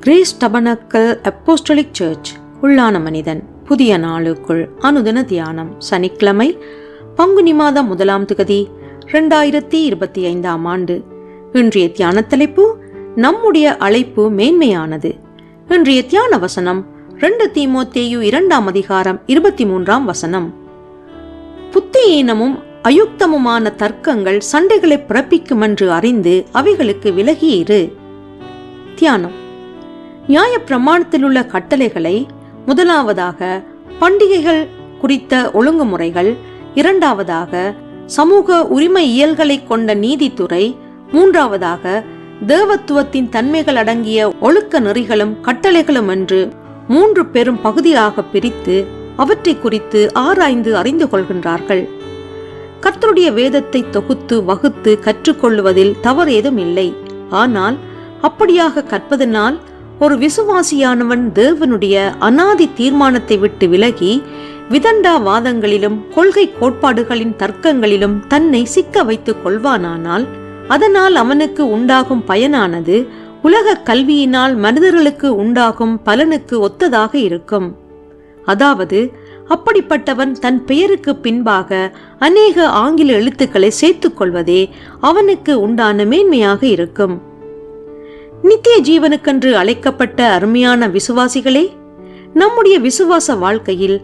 Grace tabernacle apostolic search உள்ளான மனிதன் புதிய நாளுக்குள் அனுதின தியானம் சனிக்கிழமை பங்குனி மாதம் முதலாம் திகதி ரெண்டாயிரத்தி இருபத்தி ஐந்தாம் ஆண்டு. இன்றைய தியான தலைப்பு நம்முடைய அழைப்பு மேன்மையானது. இன்றைய தியான வசனம் ரெண்டு தீமோத்தேயு இரண்டாம் அதிகாரம் இருபத்தி மூன்றாம் வசனம். புத்தியீனமும் அயுக்தமுமான தர்க்கங்கள் சண்டைகளை பிறப்பிக்கும் என்று அறிந்து அவைகளுக்கு விலகி இரு தியானம். நியாய பிரமாணத்தில் உள்ள கட்டளைகளை முதலாவதாக பண்டிகைகள் குறித்த ஒழுங்குமுறைகள் இரண்டாவதாக சமூக உரிமை இயல்களை கொண்ட நீதித்துறை மூன்றாவதாக தேவத்துவத்தின் தன்மைகள் அடங்கிய ஒழுக்க நெறிகளும் கட்டளைகளும் என்று மூன்று பெரும் பகுதியாக பிரித்து அவற்றை குறித்து ஆராய்ந்து அறிந்து கொள்கின்றார்கள். கர்த்தருடைய வேதத்தை தொகுத்து வகுத்து கற்றுக்கொள்வதில் தவறு ஏதும் இல்லை. ஆனால் அப்படியாக கற்பதனால் ஒரு விசுவாசியானவன் தேவனுடைய அனாதி தீர்மானத்தை விட்டு விலகி விதண்டா வாதங்களிலும் கொள்கை கோட்பாடுகளின் தர்க்கங்களிலும் தன்னை சிக்க வைத்துக் கொள்வானானால் அதனால் அவனுக்கு உண்டாகும் பயனானது உலக கல்வியினால் மனிதர்களுக்கு உண்டாகும் பலனுக்கு ஒத்ததாக இருக்கும். அதாவது அப்படிப்பட்டவன் தன் பெயருக்கு பின்பாக அநேக ஆங்கில எழுத்துக்களை சேர்த்துக் கொள்வதே அவனுக்கு உண்டான மேன்மையாக இருக்கும். நித்திய ஜீவனுக்கென்று அழைக்கப்பட்ட அருமையான விசுவாசிகளே நம்முடைய விசுவாச வாழ்க்கையில்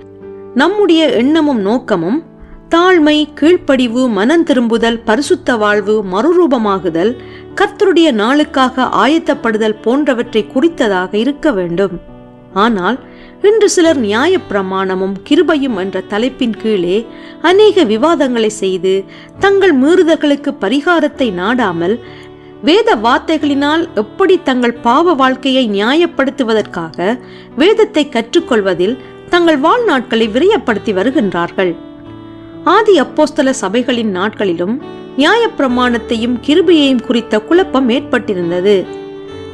நம்முடைய எண்ணமும் நோக்கமும் தாழ்மை கீழ்ப்படிவு மனம் திரும்புதல் பரிசுத்த வாழ்வு மறுரூபமாகுதல் கர்த்தருடைய நாளுக்காக ஆயத்தப்படுதல் போன்றவற்றை குறித்ததாக இருக்க வேண்டும். ஆனால் இன்று சிலர் நியாயப்பிரமாணமும் கிருபையும் என்ற தலைப்பின் கீழே அநேக விவாதங்களை செய்து தங்கள் மீறுதல்களுக்கு பரிகாரத்தை நாடாமல் வேத வார்த்தைகளினால் எப்படி தங்கள் பாவ வாழ்க்கையை நியாயப்படுத்துவதற்காக வேதத்தை கற்றுக்கொள்வதில் தங்கள் வாழ்நாட்களை விரயப்படுத்தி வருகின்றார்கள். ஆதி அப்போஸ்தல சபைகளின் நாட்களிலும் நியாயப்பிரமாணத்தையும் கிருபையையும் குறித்த குழப்பம் ஏற்பட்டிருந்தது.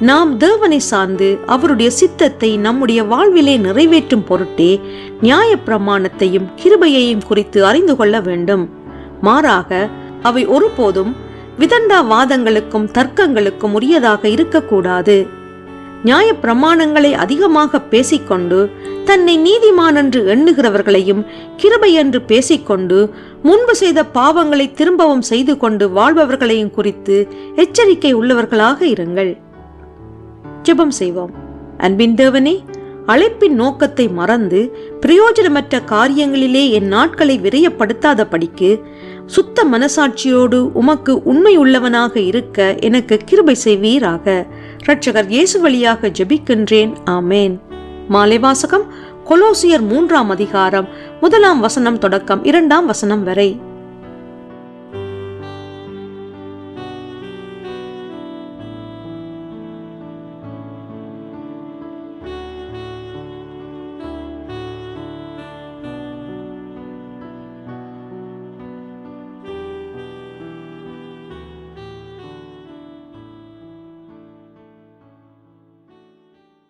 நாம் தேவனை சார்ந்து அவருடைய சித்தத்தை நம்முடைய வாழ்விலே நிறைவேற்றும் பொருட்டே நியாயப்பிரமாணத்தையும் கிருபையையும் குறித்து அறிந்து கொள்ள வேண்டும். மாறாக அவை ஒருபோதும் விதண்டா வாதங்களுக்கும் தர்க்கங்களுக்கும் உரியதாக இருக்கக்கூடாது. நியாய பிரமாணங்களை அதிகமாக பேசிக்கொண்டு தன்னை நீதிமான் என்று எண்ணுகிறவர்களையும் கிருபை என்று பேசிக்கொண்டு முன்பு செய்த பாவங்களை திரும்பவும் செய்து கொண்டு வாழ்பவர்களையும் குறித்து எச்சரிக்கை உள்ளவர்களாக இருங்கள். ஜெபம் செய்வோம். அன்பின் தேவனே அழைப்பின் நோக்கத்தை மறந்து பிரயோஜனமற்ற காரியங்களிலே என் நாட்களை விரயப்படுத்தாத படிக்கு சுத்த மனசாட்சியோடு உமக்கு உண்மை உள்ளவனாக இருக்க எனக்கு கிருபை செய்வீராக. இரட்சகர் இயேசு வழியாக ஜெபிக்கின்றேன். ஆமேன். மாலை வாசகம் கொலோசியர் மூன்றாம் அதிகாரம் முதலாம் வசனம் தொடக்கம் இரண்டாம் வசனம் வரை.